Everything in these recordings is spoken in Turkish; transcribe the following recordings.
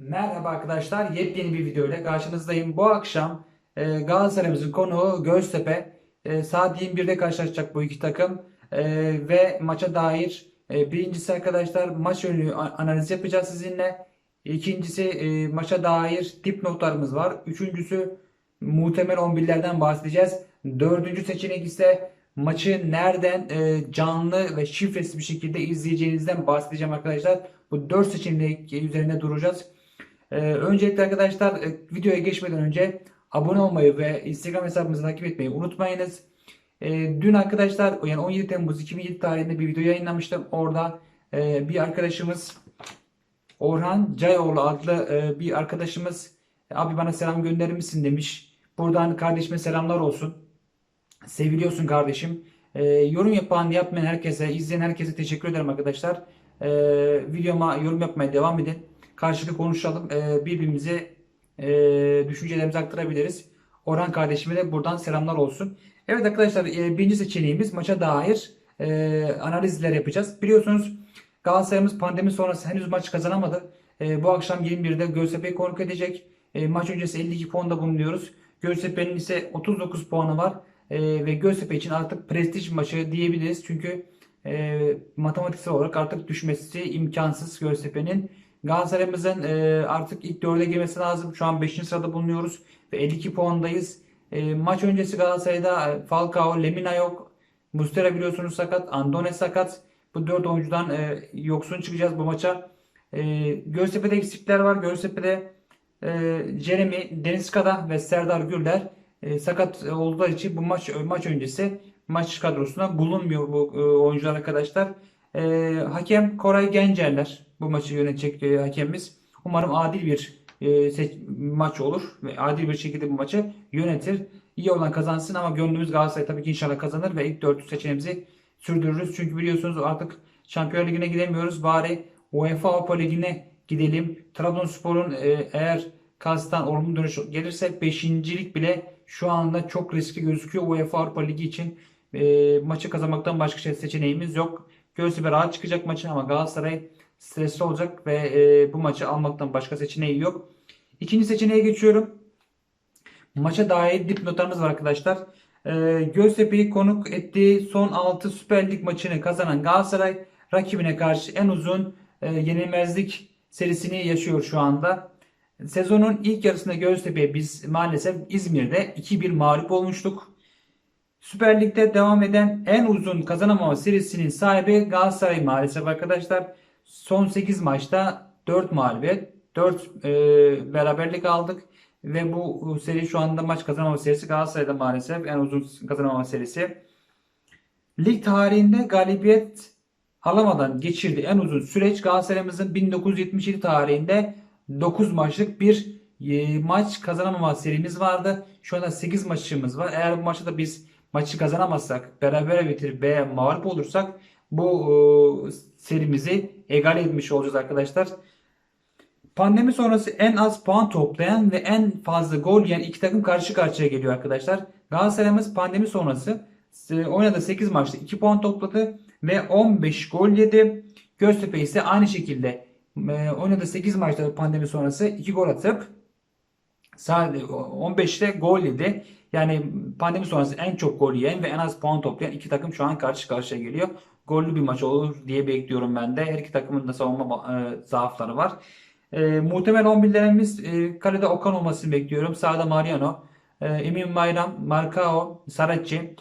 Merhaba arkadaşlar, yepyeni bir video ile karşınızdayım. Bu akşam e, Galatasaray'ımızın konuğu Göztepe. E, saat 21'de karşılaşacak bu iki takım E, ve maça dair e, birincisi arkadaşlar maç a- analiz yapacağız sizinle. İkincisi e, maça dair dipnotlarımız var. Üçüncüsü muhtemel 11'lerden bahsedeceğiz. Dördüncü seçenek ise maçı nereden e, canlı ve şifresiz bir şekilde izleyeceğinizden bahsedeceğim arkadaşlar. Bu dört seçenek üzerinde duracağız. Ee, öncelikle arkadaşlar e, videoya geçmeden önce abone olmayı ve Instagram hesabımızı takip etmeyi unutmayınız. Ee, dün arkadaşlar yani 17 Temmuz 2007 tarihinde bir video yayınlamıştım. Orada e, bir arkadaşımız Orhan Cayoğlu adlı e, bir arkadaşımız abi bana selam gönderir misin demiş. Buradan kardeşime selamlar olsun. Seviliyorsun kardeşim. Ee, yorum yapan, yapmayan herkese, izleyen herkese teşekkür ederim arkadaşlar. Ee, videoma yorum yapmaya devam edin. Karşılıklı konuşalım. Ee, birbirimize e, düşüncelerimizi aktarabiliriz. Orhan kardeşime de buradan selamlar olsun. Evet arkadaşlar e, birinci seçeneğimiz maça dair e, analizler yapacağız. Biliyorsunuz Galatasaray'ımız pandemi sonrası henüz maç kazanamadı. Bu akşam 21'de Göztepe'yi konuk edecek. E, maç öncesi 52 puanda bulunuyoruz. Göztepe'nin ise 39 puanı var. Ve Göztepe için artık prestij maçı diyebiliriz. Çünkü matematiksel olarak artık düşmesi imkansız Göztepe'nin. Galatasaray'ımızın e, artık ilk dörde girmesi lazım. Şu an 5. sırada bulunuyoruz ve 52 puandayız. E, maç öncesi Galatasaray'da e, Falcao, Lemina yok. Mustera biliyorsunuz sakat. Andone sakat. Bu dört oyuncudan e, yoksun çıkacağız bu maça. E, Göztepe'de eksikler var. Göztepe'de e, Jeremy, Denizkada ve Serdar Gürler e, sakat oldukları için bu maç maç öncesi maç kadrosuna bulunmuyor bu e, oyuncular arkadaşlar. E, hakem Koray Gencerler bu maçı yönetecek e, hakemimiz. Umarım adil bir e, seç- maç olur ve adil bir şekilde bu maçı yönetir. İyi olan kazansın ama gönlümüz Galatasaray tabii ki inşallah kazanır ve ilk dörtlü seçeneğimizi sürdürürüz. Çünkü biliyorsunuz artık Şampiyonlar Ligi'ne gidemiyoruz. Bari UEFA Avrupa Ligi'ne gidelim. Trabzonspor'un e, eğer Kastan olumlu dönüş gelirse 5. lig bile şu anda çok riskli gözüküyor. UEFA Avrupa Ligi için e, maçı kazanmaktan başka şey seçeneğimiz yok. Göztepe rahat çıkacak maçı ama Galatasaray stresli olacak ve e, bu maçı almaktan başka seçeneği yok. İkinci seçeneğe geçiyorum. Maça dair dipnotlarımız var arkadaşlar. E, Göztepe'yi konuk ettiği son 6 Süper Lig maçını kazanan Galatasaray rakibine karşı en uzun e, yenilmezlik serisini yaşıyor şu anda. Sezonun ilk yarısında Göztepe'ye biz maalesef İzmir'de 2-1 mağlup olmuştuk. Süper Lig'de devam eden en uzun kazanamama serisinin sahibi Galatasaray maalesef arkadaşlar. Son 8 maçta 4 mağlubiyet, 4 e, beraberlik aldık. Ve bu seri şu anda maç kazanamama serisi Galatasaray'da maalesef en uzun kazanamama serisi. Lig tarihinde galibiyet alamadan geçirdiği en uzun süreç Galatasaray'ımızın 1977 tarihinde 9 maçlık bir e, maç kazanamama serimiz vardı. Şu anda 8 maçımız var. Eğer bu maçta da biz maçı kazanamazsak, beraber bitirip veya mağlup olursak bu e, serimizi egal etmiş olacağız arkadaşlar. Pandemi sonrası en az puan toplayan ve en fazla gol yiyen iki takım karşı karşıya geliyor arkadaşlar. Galatasaray'ımız pandemi sonrası e, oynadığı 8 maçta 2 puan topladı ve 15 gol yedi. Göztepe ise aynı şekilde e, oynadığı 8 maçta pandemi sonrası 2 gol atıp sadece 15'te gol yedi. Yani pandemi sonrası en çok gol yiyen ve en az puan toplayan iki takım şu an karşı karşıya geliyor. Gollü bir maç olur diye bekliyorum ben de. Her iki takımın da savunma e, zaafları var. E, muhtemel 11'lerimiz e, kalede Okan olmasını bekliyorum. Sağda Mariano, e, Emin Bayram, Marcao, Saracchi.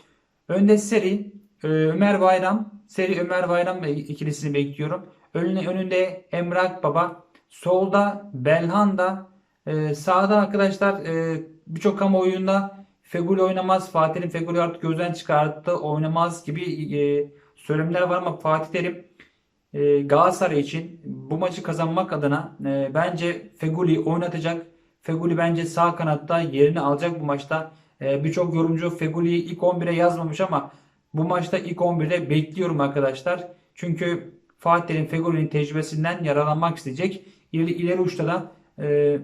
Önde Seri, e, Ömer Bayram, Seri Ömer Bayram ikilisini bekliyorum. Önüne, önünde Emrah Baba, solda Belhanda, e, sağda arkadaşlar e, birçok kamuoyunda Feguli oynamaz, Fatih'in Feguli artık gözden çıkarttı, oynamaz gibi e, söylemler var ama Fatih Terim e, Galatasaray için bu maçı kazanmak adına e, bence Feguli oynatacak. Feguli bence sağ kanatta yerini alacak bu maçta. E, Birçok yorumcu Feguli'yi ilk 11'e yazmamış ama bu maçta ilk 11'de bekliyorum arkadaşlar. Çünkü Fatih Terim Feguli'nin tecrübesinden yararlanmak isteyecek. İleri, ileri uçta da e,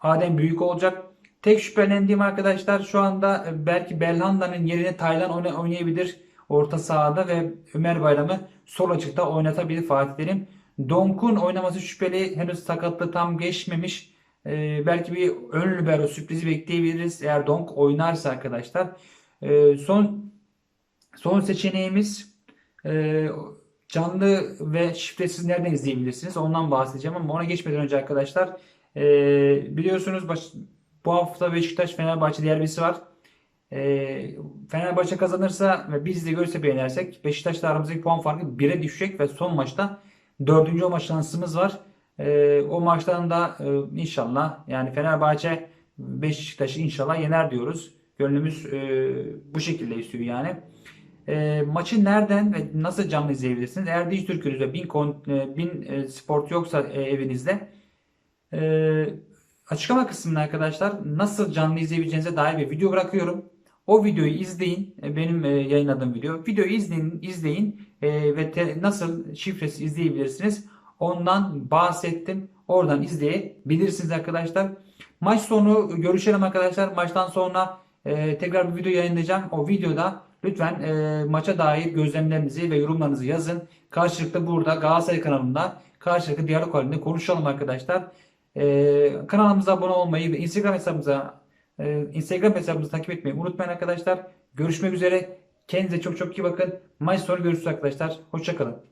Adem Büyük olacak. Tek şüphelendiğim arkadaşlar şu anda e, belki Belhanda'nın yerine Taylan oyna- oynayabilir orta sahada ve Ömer Bayram'ı sol açıkta oynatabilir Fatih Terim. Donk'un oynaması şüpheli. Henüz sakatlığı tam geçmemiş. Ee, belki bir ön libero sürprizi bekleyebiliriz eğer Donk oynarsa arkadaşlar. Ee, son son seçeneğimiz e, canlı ve şifresiz nereden izleyebilirsiniz? Ondan bahsedeceğim ama ona geçmeden önce arkadaşlar e, biliyorsunuz baş- bu hafta Beşiktaş Fenerbahçe derbisi var. E, Fenerbahçe kazanırsa ve biz de Göztepe'yi yenersek Beşiktaş'la aramızdaki puan farkı 1'e düşecek ve son maçta dördüncü olma şansımız var. E, o maçtan da e, inşallah yani Fenerbahçe Beşiktaş'ı inşallah yener diyoruz. Gönlümüz e, bu şekilde istiyor yani. E, maçı nereden ve nasıl canlı izleyebilirsiniz? Eğer Dijitürk'ünüzde bin, e, bin e, sport yoksa e, evinizde e, açıklama kısmına arkadaşlar nasıl canlı izleyebileceğinize dair bir video bırakıyorum. O videoyu izleyin. E, Benim e, yayınladığım video. Videoyu izleyin, izleyin e, ve nasıl şifresi izleyebilirsiniz. Ondan bahsettim. Oradan izleyebilirsiniz arkadaşlar. Maç sonu görüşelim arkadaşlar. Maçtan sonra tekrar bir video yayınlayacağım. O videoda lütfen maça dair gözlemlerinizi ve yorumlarınızı yazın. Karşılıklı burada Galatasaray kanalında karşılıklı diyalog halinde konuşalım arkadaşlar. Kanalımıza abone olmayı ve Instagram hesabımıza e, Instagram hesabımızı takip etmeyi unutmayın arkadaşlar. Görüşmek üzere. Kendinize çok çok iyi bakın. Maç sonu görüşürüz arkadaşlar. Hoşçakalın.